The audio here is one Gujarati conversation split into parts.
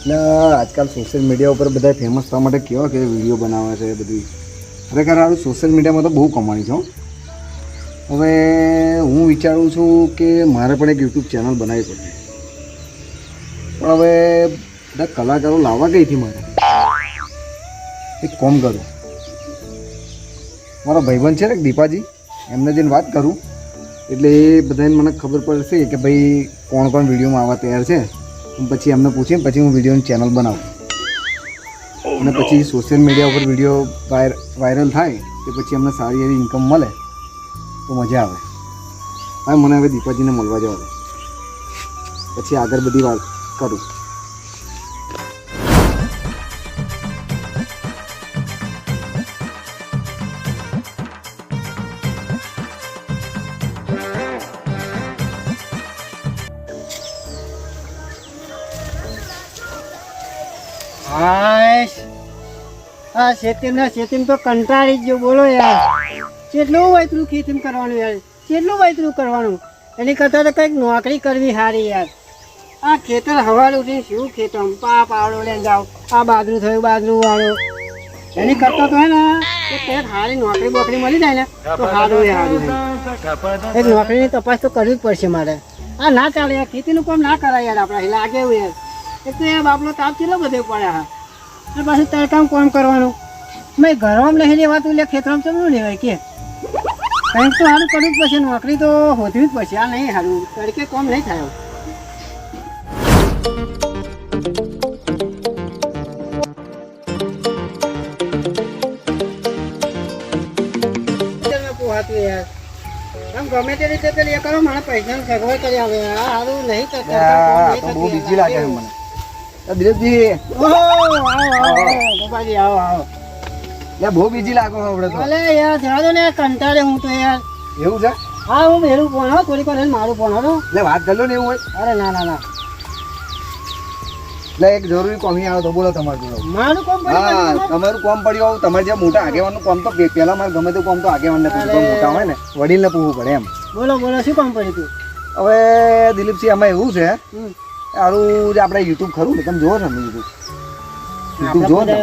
એટલે આજકાલ સોશિયલ મીડિયા ઉપર બધા ફેમસ થવા માટે કેવા કે વીડિયો બનાવે છે બધી. ખરેખર આ સોશિયલ મીડિયામાં તો બહુ કમાણી છે હવે હું વિચારું છું કે મારે પણ એક યુટ્યુબ ચેનલ બનાવવી પડશે પણ હવે બધા કલાકારો લાવવા કઈથી મારે. એક કોમ કરું. મારો ભાઈબંધ છે ને દીપાજી, એમને જઈને વાત કરું. એટલે એ બધાને મને ખબર પડશે કે ભાઈ કોણ કોણ વિડીયોમાં આવવા તૈયાર છે. પછી એમને પૂછીને પછી હું વિડીયોની ચેનલ બનાવું. અને પછી સોશિયલ મીડિયા ઉપર વીડિયો વાયર વાયરલ થાય કે પછી અમને સારી એવી ઇન્કમ મળે તો મજા આવે. હવે મને હવે દીપાજીને મળવા જવા દે. પછી આગળ બધી વાત કરું. હાશ આ શેતીમ ના શેતીમ તો કંટાળી ગયો. બોલો યાર. કેટલું વૈતરું ખેતીમ કરવાનું યાર? કેટલું વૈતરું કરવાનું? એની કરતાં તો કંઈક નોકરી કરવી સારી યાર. આ ખેતર હવાલ ઉઠીને શું ખેતર પા પાવડો લઈને જાઓ. આ બાજરું થયું, બાજરું વાળો. એની કરતાં તો હે ને સારી નોકરી બોકરી મળી જાય ને, તો સારું એ સારું. એક નોકરીની તપાસ તો કરવી જ પડશે મારે. આ ના ચાલે યાર. ખેતીનું કામ ના કરાય યાર આપણે. લાગે એવું યાર. એક તો એ બાપલો તાપ કેટલો બધે પડ્યા હા. અને પાછું તડકામ કોમ કરવાનું? મેં ઘરમાં નહીં લેવાતું એટલે ખેતરમાં ચમનું લેવાય કે. કંઈક તો સારું કરવું જ પડશે નોકરી તો હોતવી જ પડશે. આ નહીં સારું. તડકે કોમ નહીં થાય ગમે તે રીતે પેલી કરો મને પૈસાની સગવડ કરી આવે. સારું નહીં તો બહુ બીજી લાગે મને. તો દિલીપજી આવો આવો આવો બાબાજી આવો આવો. લે બહુ બીજી લાગો આપણે તો. અલે યાર જવા ને કંટાળે હું તો યાર. એવું છે? હા હું મેરું ફોન હો થોડીક વાર મારું ફોન હો એટલે વાત કરી ને એવું હોય. અરે ના ના ના. એટલે એક જરૂરી કોમી આવે તો બોલો તમારું જોડે. મારું કોમ હા તમારું કોમ પડ્યું તમારે જે મોટા આગેવાનનું કોમ તો પહેલા મારે ગમે તે કોમ તો આગેવાનને પૂછવું મોટા હોય ને વડીલને પૂછવું પડે એમ. બોલો બોલો શું કામ પડ્યું તું? હવે દિલીપસિંહ આમાં એવું છે. સારું જે આપણે યુટ્યુબ ખરું ને તમે જોવો છો ને યુટ્યુબ યુટ્યુબ જુઓ ને?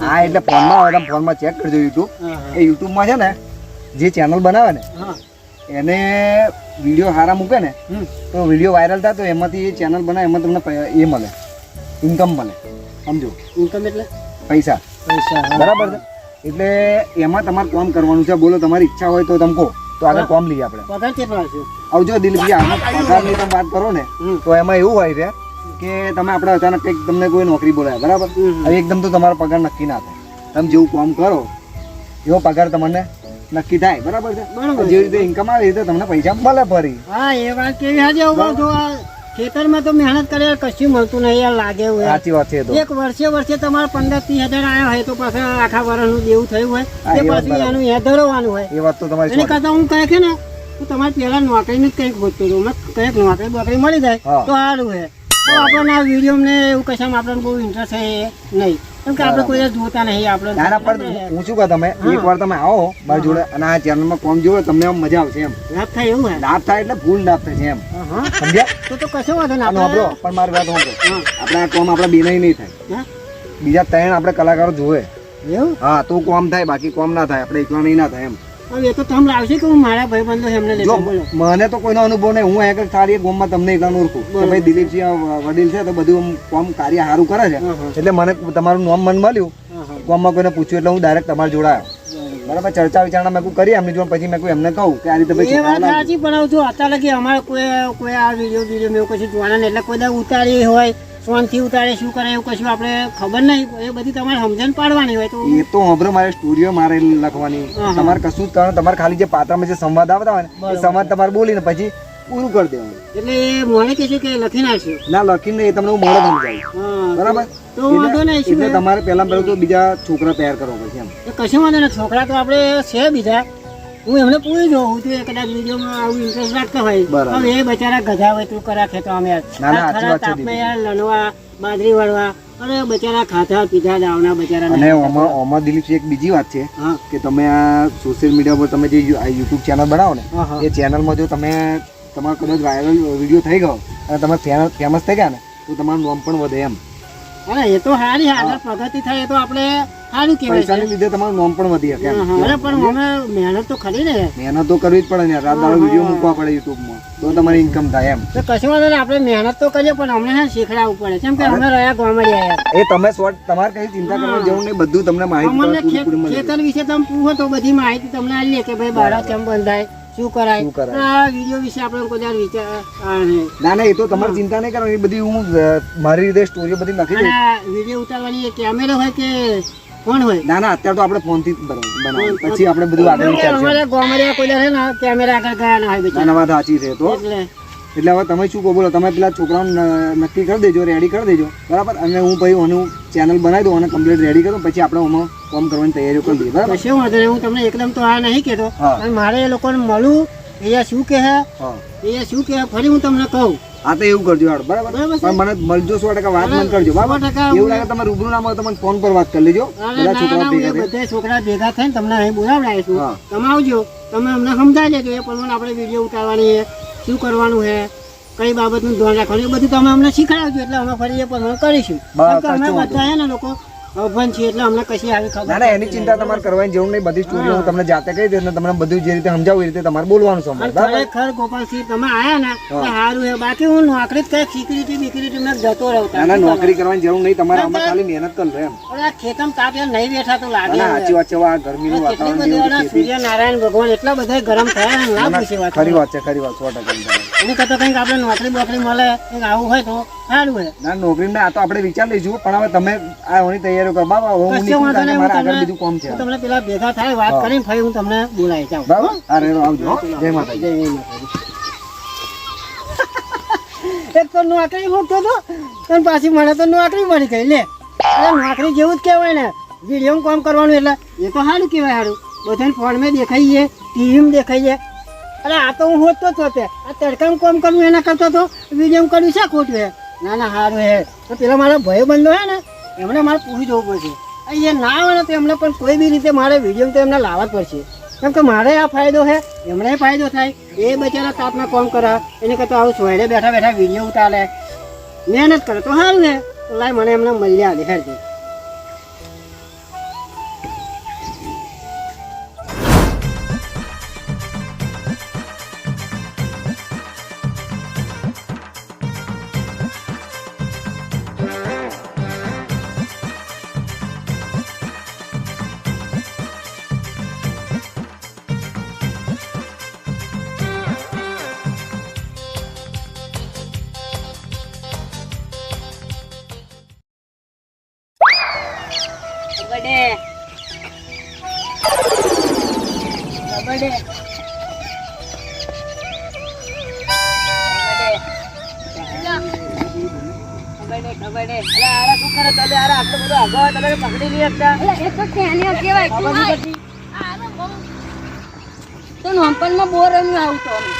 હા એટલે ફોનમાં આવે તમે ફોનમાં ચેક કરજો યુટ્યુબ એ યુટ્યુબમાં છે ને જે ચેનલ બનાવે ને હા. એને વીડિયો સારા મૂકે ને. તો વીડિયો વાયરલ થાય તો એમાંથી એ ચેનલ બનાવે એમાં તમને એ મળે. ઇન્કમ મળે. સમજો? ઇન્કમ એટલે? પૈસા. પૈસા બરાબર છે? એટલે એમાં તમારે કામ કરવાનું છે. બોલો તમારી ઈચ્છા હોય તો તમે કહો. તો આગળ કોમ લઈએ આપણે. પગાર કેટલો આવશે? આવજો દિલીપજી આમાં પગારની તમે વાત કરો ને તો એમાં એવું હોય છે કે તમે આપણે અચાનક કંઈક તમને કોઈ નોકરી બોલાવે બરાબર? હવે એકદમ તો તમારો પગાર નક્કી ના થાય. તમે જેવું કામ કરો એવો પગાર તમને નક્કી થાય બરાબર છે? જેવી રીતે ઇન્કમ આવે એ રીતે તમને પૈસા મળે ફરી. હા એ વાત કેવી હાજે આવું જો આ ખેતરમાં તો મહેનત કરે કશું મળતું નહીં યાર લાગે હોય સાચી વાત છે એક વર્ષે વર્ષે તમારે પંદર ત્રીસ હજાર આવ્યા હોય તો પાછા આખા વર્ષનું દેવું થયું હોય તે એ પાછું. એનું યાદ ધરવાનું હોય. એ વાત તો તમારી એને કરતા હું કહે છે ને હું તમારે પહેલા નોકરીની જ કંઈક ગોતતો હતો. કંઈક નોકરી બોકરી મળી જાય તો સારું છે તો આપણને આ વીડિયો ને એવું કશામાં આપણને બહુ ઇન્ટરેસ્ટ છે નહીં. કેમ કે આપણે કોઈ જોતા નહીં આપણે ના ના પણ હું. શું કહું તમે આવો મારી જોડે અને આ ચેનલમાં કોમ જોવો તમને આમ મજા આવશે એમ. લાભ થાય એવું લાભ થાય એટલે ફૂલ લાભ છે એમ. સમજ્યા? તો તો કશો વાંધો નહીં આપણો પણ મારી વાત સાંભળો. આપણે આ કોમ આપણે બેનાઈ નહીં થાય. બીજા ત્રણ આપણે કલાકારો જોવે. એવું? હા તો કોમ થાય બાકી કોમ ના થાય આપણે એકલા નહીં ના થાય એમ. હવે તો તમે લાવશે કે હું મારા ભાઈબંધો એમને મને તો કોઈનો અનુભવ નહીં. હું એક સારી ગોમમાં તમને એકલાનું ઓળખું. કે ભાઈ દિલીપસિંહ વડીલ છે તો બધું કોમ કાર્ય સારું કરે છે. એટલે મને તમારું નામ મન મળ્યું. કોમમાં. કોઈને પૂછ્યું એટલે હું ડાયરેક્ટ તમારે જોડે બરાબર. ચર્ચા વિચારણા મેં કરી એમની જોડે પછી મેં કોઈ એમને કહું કે આ રીતે એ વાત સાચી પણ જો અત્યારે લગી અમારે કોઈ કોઈ આ વીડિયો વીડિયો મેં કશું જોવાના એટલે કોઈ ઉતારી હોય સોનથી ઉતારે શું કરે એવું કશું આપણે ખબર નહીં. એ બધી તમારે સમજણ પાડવાની હોય તો એ તો હમણાં મારે સ્ટુડિયો મારે લખવાની. તમારે કશું જ કરવાનું. તમારે ખાલી જે પાત્રમાં જે સંવાદ આવતા હોય ને એ સંવાદ તમારે બોલીને પછી પૂરું કરી દેવાનું. એટલે એ મોડે કે લખી નાખ્યું ના લખીને એ તમને હું મોડો સમજાવું. બરાબર? તો વાંધો નહીં એટલે તમારે પેલા પહેલું તો બીજા છોકરા તૈયાર કરવા પડશે એમ. કશું વાંધો નહીં છોકરા તો આપણે છે બીજા. હું એમને પૂરી જોઉં હું તો કદાચ વિડીયોમાં આવું ઇન્ટરેસ્ટ રાખતો હોય. હવે એ બચારા ગધા હોય તું કરા ખેતો અમે ખરા તાપમાં યાર લણવા બાજરી વળવા અરે બચારા ખાધા પીધા દાવના બચારા અને ઓમાં ઓમાં દિલીપ એક બીજી વાત છે કે તમે આ સોશિયલ મીડિયા પર તમે જે યુટ્યુબ ચેનલ બનાવો ને એ ચેનલમાં જો તમે તમારો કદાચ વાયરલ વીડિયો થઈ ગયો અને તમે ફેમસ થઈ ગયા ને તો તમારું નામ પણ વધે એમ. અરે એ તો સારી આગળ પ્રગતિ થાય એ તો આપણે સારું કહેવાય પૈસાને લીધે તમારું નામ પણ વધી શકે. અરે પણ અમે મહેનત તો ખરી ને. મહેનત તો કરવી જ પડે ને રાત દાડો વીડિયો મૂકવા પડે યુટ્યુબમાં. તો તમારી ઇન્કમ થાય એમ. તો કશું વાંધો નહીં આપણે મહેનત તો કરીએ પણ અમને શીખડાવવું પડે. કેમ કે અમે રહ્યા ગામડિયા રહ્યા એ તમે શોર્ટ તમારે કઈ ચિંતા કરવાની જરૂર નહીં. બધું તમને માહિતી ખેતર વિશે તમે પૂછો તો બધી માહિતી તમને આલી કે ભાઈ બાળક કેમ બંધાય શું કરાય? શું કરાય? આ વીડિયો વિશે આપણે કોઈ વિચાર ના ના એ તો તમારે ચિંતા નહીં કરવાની. બધી હું મારી રીતે સ્ટોરી બધી અને દઈશ વીડિયો ઉતારવાની કેમેરો હોય કે કોણ હોય? ના ના અત્યારે તો આપણે ફોનથી જ બનાવ- પછી આપણે બધું આગળ વિચારશું અમારે ગામડિયા કોઈ દાડો ને કેમેરા આગળ ગયા ના હોય ના વાત સાચી છે તો. એટલે હવે તમે શું કહો બોલો તમે પેલા છોકરાઓને નક્કી કરી દેજો રેડી કરી દેજો. બરાબર? અને હું ભાઈ ઓનું ચેનલ બનાવી દઉં અને કમ્પ્લીટ રેડી કરું પછી આપણે ઓમાં ફોર્મ કરવાની તૈયારીઓ કરી દઈએ. બરાબર? શું વાંધો હું તમને એકદમ તો આ નહીં કહેતો. મારે એ લોકોને મળું એ શું કહે? એ શું કહે? ફરી હું તમને કહું. હા તો એવું કરજો હાડો બરાબર? પણ મને મળજો સો ટકા વાત મને કરજો બરાબર? એવું લાગે તમે રૂબરૂ ના મળે તમને ફોન પર વાત કરી લેજો. બધા છોકરા ભેગા બધા છોકરા ભેગા થઈને તમને અહીં બોલાવડાય છું. તમે આવજો. તમે અમને સમજાવી દેજો એ પ્રમાણે આપણે વીડિયો ઉતારવાની છે શું કરવાનું છે કઈ બાબતનું ધ્યાન રાખવાનું એ બધું તમે અમને શીખવાડજો એટલે અમે ફરી એ પ્રમાણે કરીશું. અમે બધા ને લોકો છીએ એટલે અમને કશી આવી ખબર ના ના એની ચિંતા તમારે કરવાની જરૂર નહીં. બધી સ્ટોરી હું તમને જાતે કહી દઈશ તમને બધું જે રીતે સમજાવું એ રીતે તમારે બોલવાનું સમજ ખરેખર ગોપાલસિંહ તમે આયા ને સારું છે બાકી હું નોકરી કઈ સિક્યુરિટી બિક્યુરિટી મેં જતો રહું. ના ના નોકરી કરવાની? જરૂર નહીં. તમારે આમાં ખાલી મહેનત કરો એમ. અરે ખેતમ તાપ નહીં બેઠા તો લાગે સાચી વાત છે. આ ગરમીનું વાતાવરણ સૂર્યનારાયણ ભગવાન એટલા બધા ગરમ થયા ને ના પૂછે વાત ખરી વાત છે ખરી વાત સો ટકા એની કંઈક આપણે નોકરી બોકરી મળે કંઈક આવું હોય તો સારું હોય ના નોકરી આ તો આપણે વિચાર લઈશું પણ હવે તમે આ હોની તૈયારીઓ કરો. બાબા હું નીકળું કે મારે આગળ બીજું કામ છે. તમને પેલા ભેગા થાય વાત કરીને ફરી હું તમને બોલાવી જાઉં. બરાબર અરે આવજો જય માતાજી જય માતાજી. એક તો નોકરી મૂકતો તો અને પાછી મને તો નોકરી મળી ગઈ લે. અરે નોકરી જેવું જ કહેવાય ને. વીડિયો કામ કરવાનું એટલે એ તો સારું કહેવાય સારું બધાને ફોનમાં દેખાઈએ ટીવીમાં દેખાઈએ. અરે આ તો હું હોતો જ તે આ તડકામાં કામ કરવું એના કરતો તો વીડિયો કરવું છે ખોટું હે. ના ના સારું હે. તો પેલા મારા ભાઈ બંધો હે ને એમને મારે પૂછી જવું પડશે. અહીંયા ના આવે ને તો એમને પણ કોઈ બી રીતે મારે વીડિયો તો એમને લાવવા જ પડશે. કેમ કે મારે આ ફાયદો છે એમને ફાયદો થાય. એ બચારા તાપમાં કોમ કરા, એને કરતા આવું સોયડે બેઠા બેઠા વીડિયો ઉતારે. મહેનત કરે તો સારું છે લાય મને એમને મળ્યા દેખાડજે તમે પકડી લઈ શકતા એ તો ટેણીઓ કહેવાય. તું બહુ. તો નોંપણમાં બોર રમ્યું આવતો અમે.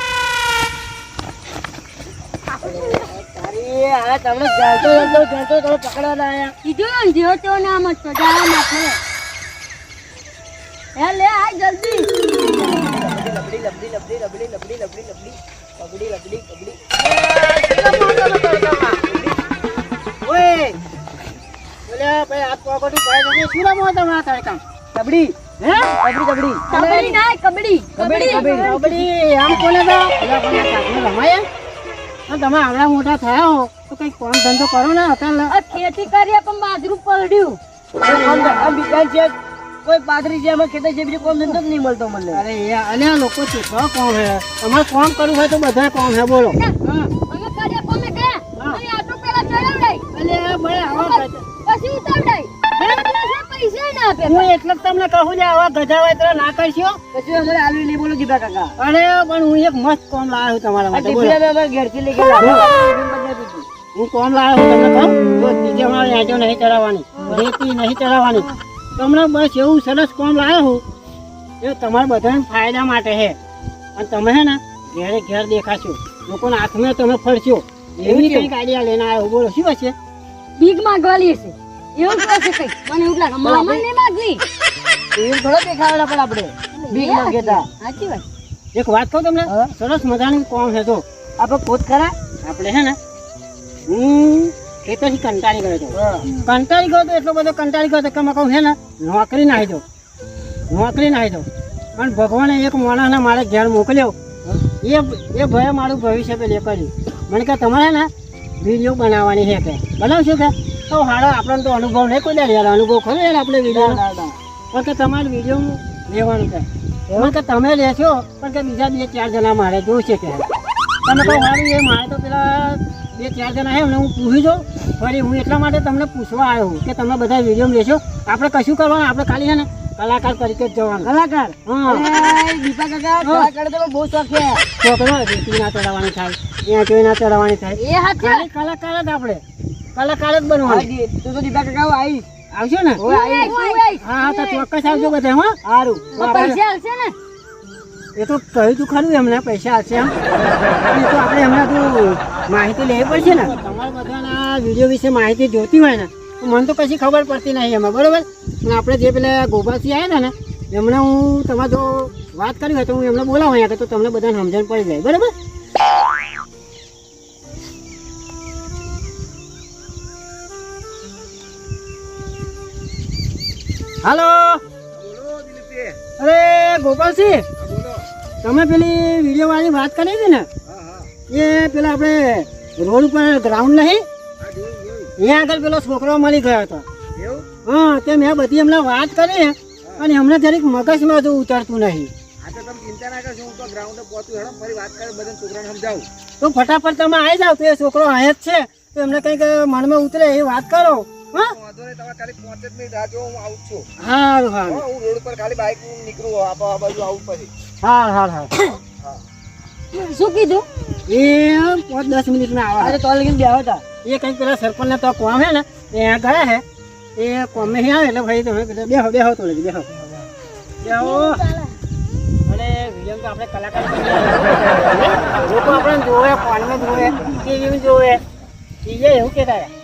તારી આ તમને જાતો જાતો જાતો તમે પકડવા આયા. કીધું ને જેવો તેવો ના મત સજાવા નાખે હે લે આ જલ્દી. લબડી લબડી લબડી લબડી લબડી લબડી લબડી લબડી લબડી લબડી. ઓય કબડી? હે? કબડી કબડી. કબડ્ડી ના કબડ્ડી કબડ્ડી, કબડ્ડી. કબડ્ડી આમ કોને તો? પેલા કોને કાકને રમાય. તમે આવડા મોટા થયા હો તો કઈ કોણ ધંધો કરો ને અત્યારે ખેતી કરીએ પણ બાજરું પડ્યું બીજા છે કોઈ પાદરી જે અમે ખેતર છે બીજું કોમ ધંધો જ નહીં મળતો મને. અરે અને આ લોકો છે કોમ હે? અમારે કોમ કરવું હોય તો બધા કોમ હે બોલો. હા. આપે હું એટલે તમને કહું છે આવા ગધા હોય તો ના કરશો પછી અમારે આલુ નહીં બોલો કીધા કાકા. અરે પણ હું એક મસ્ત કોમ લાવ્યો છું તમારા માટે બોલો. ટિફિન ઘેરથી લઈ ગયેલા હું કોમ લાવ્યો છું તમને કહું? જો મારે હેજો નહીં ચડાવવાની. રેતી નહીં ચડાવવાની. તમને બસ એવું સરસ કોમ લાવ્યો હું એ તમારા બધાને ફાયદા માટે છે અને તમે હે ને ઘેરે ઘેર દેખાશો. લોકોના હાથમાં તમે ફરશો. એવી કંઈક આઈડિયા લઈને આવ્યો બોલો શું હશે ભીખ માંગવાલી હશે એવું કહે છે કઈ. મને એવું લાગે મામા ને માગવી એવું થોડો દેખાડેલા પણ આપણે. બીક લાગે તા. સાચી વાત. એક વાત કહું તમને? સરસ મજાની કોણ છે તો? આપણે ખોદ ખરા? આપણે હે ને હું ખેતરથી કંટાળી ગયો હતો કંટાળી ગયો તો એટલો બધો કંટાળી ગયો હતો કે મેં કહું હે ને નોકરી નાહી દો નોકરી નાખી દો પણ ભગવાને એક માણસને મારે ઘેર મોકલ્યો. એ એ ભયે મારું ભવિષ્ય પેલી કર્યું મને કે તમારે ને વીડિયો બનાવવાની છે કે? બનાવશો કે? તો હાડો આપણને તો અનુભવ નહીં કોઈ દાડે અનુભવ ખરો યાર આપણે વીડિયો પણ કે તમારે વીડિયો લેવાનું કે એમાં કે તમે લેશો પણ કે બીજા બે ચાર જણા મારે જોઈશે કે તમે કહો સારું એ મારે તો પેલા બે ચાર જણા હે એમને હું પૂછી દઉં ફરી હું એટલા માટે તમને પૂછવા આવ્યો કે તમે બધા વીડિયો લેશો. આપણે કશું કરવાનું આપણે ખાલી છે ને કલાકાર તરીકે જ જવાનું. કલાકાર? હા. દીપા કાકા કલાકાર તો બહુ શોખ છે. છોકરો રેતી ના ચડાવવાની થાય ત્યાં જોઈ ના ચડાવવાની થાય. એ હા કલાકાર જ આપણે. કલાકાર જ હા, બનવાનું દી- તું તો દીપા કાકા આવી આવજો આવશો ને? હું હા હા તો ચોક્કસ આવજો બધા હા. સારું પૈસા આવશે ને? એ તો કહ્યું તું ખરું એમને પૈસા આવશે એમ એ તો આપણે હમણાં તો માહિતી લેવી પડશે ને. તમારા બધાના વીડિયો વિશે માહિતી જોતી હોય ને મને તો કશી ખબર પડતી નહીં એમાં બરાબર? પણ આપણે જે પેલા ગોપાસી આવ્યા હતા ને એમને હું તમારે જો વાત કરી હોય તો હું એમને બોલાવું અહીંયા તો તમને બધાને સમજણ પડી જાય બરોબર? હાલો. અરે, ગોપાલસિંહ. તમે પેલી વીડિયો વાળી વાત કરી હતી ને? એ પેલા આપણે રોડ ઉપર ગ્રાઉન્ડ નહીં? અહીંયા આગળ પેલો છોકરો મળી ગયો હતો. હા, તે મેં બધી એમને વાત કરી અને એમને જરીક મગજમાં હજુ ઉતરતું નહીં. તો ફટાફટ તમે આવી જાવ તો એ છોકરો અહીંયા જ છે. તો એમને કંઈક મનમાં ઉતરે એ વાત કરો. હા? વાંધો નહીં તમારે ખાલી પાંચ જ મિનિટ રાહ જો હું આવું છું. સારું સારું હું રોડ પર ખાલી બાઇક નીકળું આ બાજુ આવું પછી. હા હા હા. શું કીધું? એ પાંચ દસ મિનિટમાં આવે. અરે તો લગીને બેહો હતા એ કંઈક પેલા સરપંચને તો કોમ હે ને એ ગયા હે. એ કોમે આવે એટલે ભાઈ તમે બેહો બેહો તો લગી બેહો. બેહો. અને તો આપણે કલાકાર લોકો આપણે જોવે ફોનમાં જોવે ટીવી જોવે. એ એવું કહેતા હતા.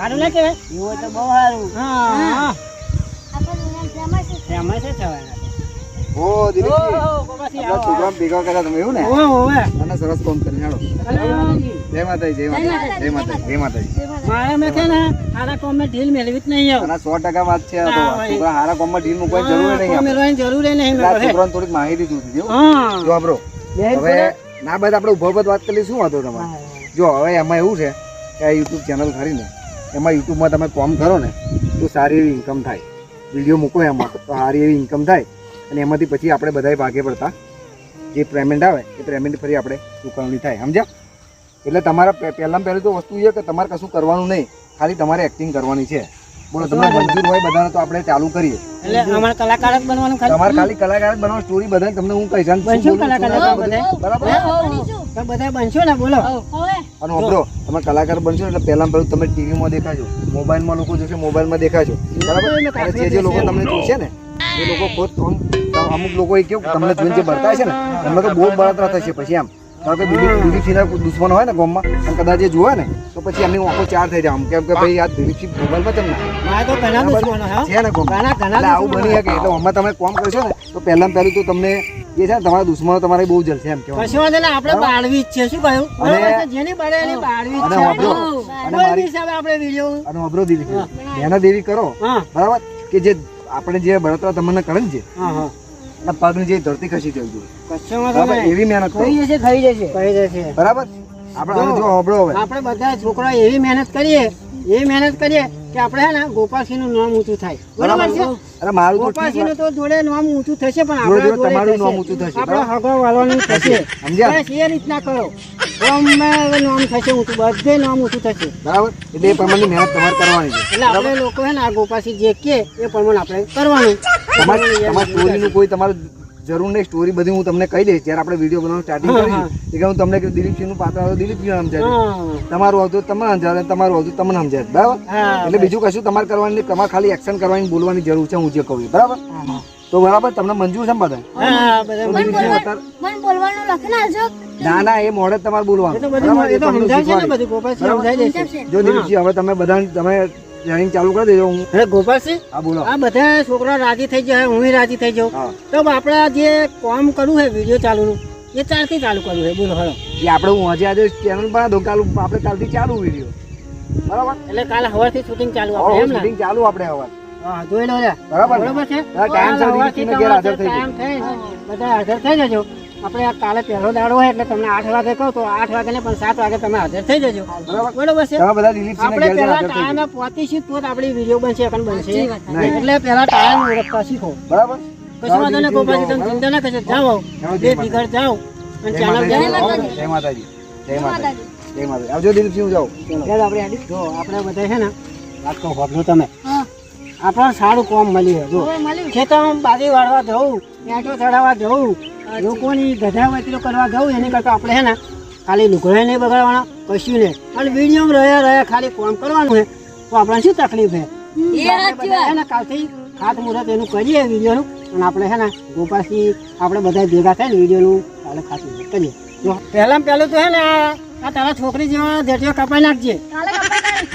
સારું ના કહેવાય? એવું હોય તો બહુ સારું. હા એમાં છે થવાના? ઓ દિલીપજી આપણા આવો, ભેગા કર્યા તમે એવું ને. અને સરસ કોમ કરી હેડો. જય માતાજી જય માતાજી જય માતાજી. જય માતાજી. મારે મેં છે ને સારા કોમે ઢીલ મેળવી જ નહીં આવું. અને સો ટકા વાત છે. છોકરા હારા કોમમાં ઢીલ મૂકવાની જરૂર નહીં કોમ મેળવાની જરૂર નહીં. છોકરાને થોડીક માહિતી હતી, હો. જો હવે ના બધા આપણે ઊભો ઊભો વાત કરી શું વાંધો તમારે. જો હવે એમાં એવું છે કે આ યુટ્યુબ ચેનલ ખરી ને એમાં યુટ્યુબમાં તમે કોમ કરો ને, તો સારી એવી ઇન્કમ થાય. વીડિયો મૂકો એમાં, તો સારી એવી ઇન્કમ થાય. અને એમાંથી પછી આપણે બધાય ભાગે પડતા. જે પેમેન્ટ આવે, એ પેમેન્ટ ફરી આપણે ચૂકવણી થાય. સમજ્યા? એટલે તમારા પહેલાં પહેલું તો વસ્તુ એ કે તમારે કશું કરવાનું નહીં. ખાલી તમારે એક્ટિંગ કરવાની છે. બોલો તમને મંજૂર હોય બધાને તો આપણે ચાલુ કરીએ. એટલે અમારે કલાકાર જ બનવાનું ખાલી? તમારે ખાલી કલાકાર જ બનવાનું સ્ટોરી બધાને તમને હું કહીશ. અને શું બનશું કલાકાર ના બધા? બરાબર? બધા બનશો ને બોલો. અને વાપરો તમે કલાકાર બનશો એટલે પહેલા પહેલું તમે ટીવીમાં દેખાજો. મોબાઈલમાં લોકો જોશે મોબાઈલમાં દેખાજો. બરાબર? અને જે જે લોકો તમને જોશે ને એ લોકો ખુદ અમુક લોકો એ કેવું તમને જોઈને જે ભરતા છે ને એમને તો બહુ બળતરા થશે પછી આમ. કારણ કે દિલીપ દિલીપસિંહના દુશ્મન હોય ને ગામમાં અને કદાચ એ જોવે ને તો પછી એમની આંખો ચાર થઈ જાય. કેમ કે ભાઈ આ દિલીપસિંહ મોબાઈલમાં હો. છે ને એટલે આવું બની શકે. એટલે અમે તમે કોમ કરશો ને તો પહેલામાં પહેલું તો તમને એ છે ને તમારા દુશ્મનો તમારે બહુ જલશે એમ કહેવાય કશો વાંધો આપણે બાળવી જ છે. શું કહ્યું? અને- જેની બાળે એની બાળવી છે. અને મારી હિસાબે આપણે વીડિયો અને વાપરો દિલીપ. મહેનત દેવી કરો બરાબર? કે જે આપણે જે બળતરા તમને કરે ને એના પગની જે ધરતી ખસી જવી જોઈએ બરાબર એવી મહેનત થઈ જશે થઈ જશે. થઈ જશે. બરાબર? આપણે જો હોબળો હવે. આપણે બધા છોકરા એવી મહેનત કરીએ એવી મહેનત કરીએ કે આપણે હે ને ગોપાલસિંહનું નામ ઊંચું થાય. બરાબર છે? અરે મારું ગોપાલસિંહનું તો જોડે નામ ઊંચું થશે પણ આપણે તમારું નામ ઊંચું થશે, આપણે હગો વાળવાનું થશે. સમજ્યા? એ રીતના કરો. ગમે નામ થશે ઊંચું બધે નામ ઊંચું થશે. બરાબર? એટલે એ પ્રમાણની મહેનત તમારે કરવાની છે. એટલે આપણે લોકો હે ને આ જે કે એ પ્રમાણે આપણે કરવાનું. તમારે તમારી કોઈ તમારે જરૂર નહીં. સ્ટોરી બધી હું તમને કહી દઈશ. જ્યારે આપણે વીડિયો બનાવવાનું સ્ટાર્ટિંગ કરીશું એ હું. તમને દિલીપસિંહનું પાત્ર આવે તો દિલીપસિંહ સમજાય તમારું આવતું તમને સમજાવે તમારું આવતું તમને સમજાય બરાબર? એટલે બીજું કશું તમારે કરવાની તમારે ખાલી એક્શન કરવાની બોલવાની જરૂર છે હું જે કહું બરાબર? તો બરાબર તમને મંજૂર છે ને બધા બોલવાનું લખી નાખજો. ના ના એ મોડે તમારે બોલવાનું. જો હવે તમે બધા તમે ટ્રેનિંગ ચાલુ કરી દેજો હું અરે ગોપાલસિંહ હા બોલો. આ બધા છોકરા રાજી થઈ જાય હું રાજી થઈ જાઉં. તો આપણે જે કામ કરવું છે વીડિયો ચાલુ એ ચાલથી ચાલુ કરવું છે બોલો હળો એ આપણે હું આજે આજે ચેનલ પર દઉં કાલ આપણે કાલથી ચાલુ વીડિયો બરાબર? એટલે કાલે સવારથી શૂટિંગ ચાલુ આપણે એમ શૂટિંગ ચાલુ આપણે હવે. હા જોઈ લો બરાબર? બરાબર છે? ટાઈમ થઈ બધા હાજર થઈ જજો. આપણે આ કાલે પહેલો દાડો હોય એટલે તમને આઠ વાગે કહો તો આઠ વાગે ને પણ સાત વાગે તમે હાજર થઈ જજો. બરોબર? છે? તમે આપણે પહેલા ટાઈમે પહોંચીશું તો જ આપણી વીડિયો બનશે પણ બનશે. એટલે પહેલા ટાઈમ ઓળખતા શીખો. બરાબર? કશું વાંધો નહીં ગોપાલજી તમે ચિંતા ના કરશો. જાઓ બે ભીગર જાઓ અને ચેનલ જય જય માતાજી. જય માતાજી. જય માતાજી. આવજો દિલીપસિંહ હું ચાલો. આપણે હેડી. જો આપણે બધા છે ને વાત કહો હોભળો તમે. હા. આપણને સારું કોમ મળ્યું જો. ખેતરમાં બાજી વાળવા જવું ચડાવવા જવું લોકોની ગધા વચલો કરવા ગયું એની કરતાં આપણે છે ને ખાલી લુગડા નહીં બગાડવાના કશું નહીં. અને વિડીયોમાં રહ્યા રહ્યા ખાલી કોમ કરવાનું છે તો આપણને શું તકલીફ છે ને કાલથી હાથ મુહૂર્ત એનું કરીએ વિડીયોનું. અને આપણે છે ને ગોપાલથી આપણે બધા ભેગા થઈને વિડીયોનું કાલે ખાત મુહૂર્ત કરીએ. જો પહેલાં પહેલું તો છે ને આ તારા છોકરી જેવા જેટીઓ કપાઈ નાખજે.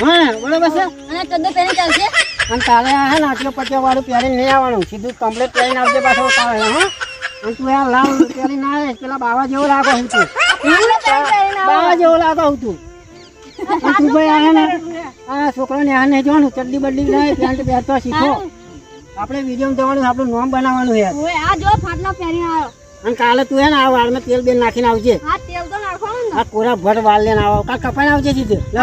હા બરોબર છે? અને ચદ્દો પહેરી ચાલશે. અને તારે આ હે ને આટલો પચો વાળું પહેરીને નહીં આવવાનું. સીધું કમ્પ્લેટ પહેરીને આવજે પાછો તારે હા? તું આ પહેરી ના આવે પેલા બાવા જેવો લાગો હું તું. બાવા જેવો લાગો હું તું તું ભાઈ આ હે ને આ છોકરાને આ નહીં જોવાનું ચડડી બદલી નહીં પેન્ટ પહેરતો શીખો. આપણે વીડિયો જવાનું આપણું નામ બનાવવાનું યાર ઓય, આ જો ફાટલો પહેરીને આવ્યો અને કાલે તું હે ને આ વાળમાં તેલ બેલ નાખીને આવજે. આ તેલ તો નાખવાનું આ કોરા ભટ વાળ લઈને આવો. કાલ કપાઈને આવજે જીતે લે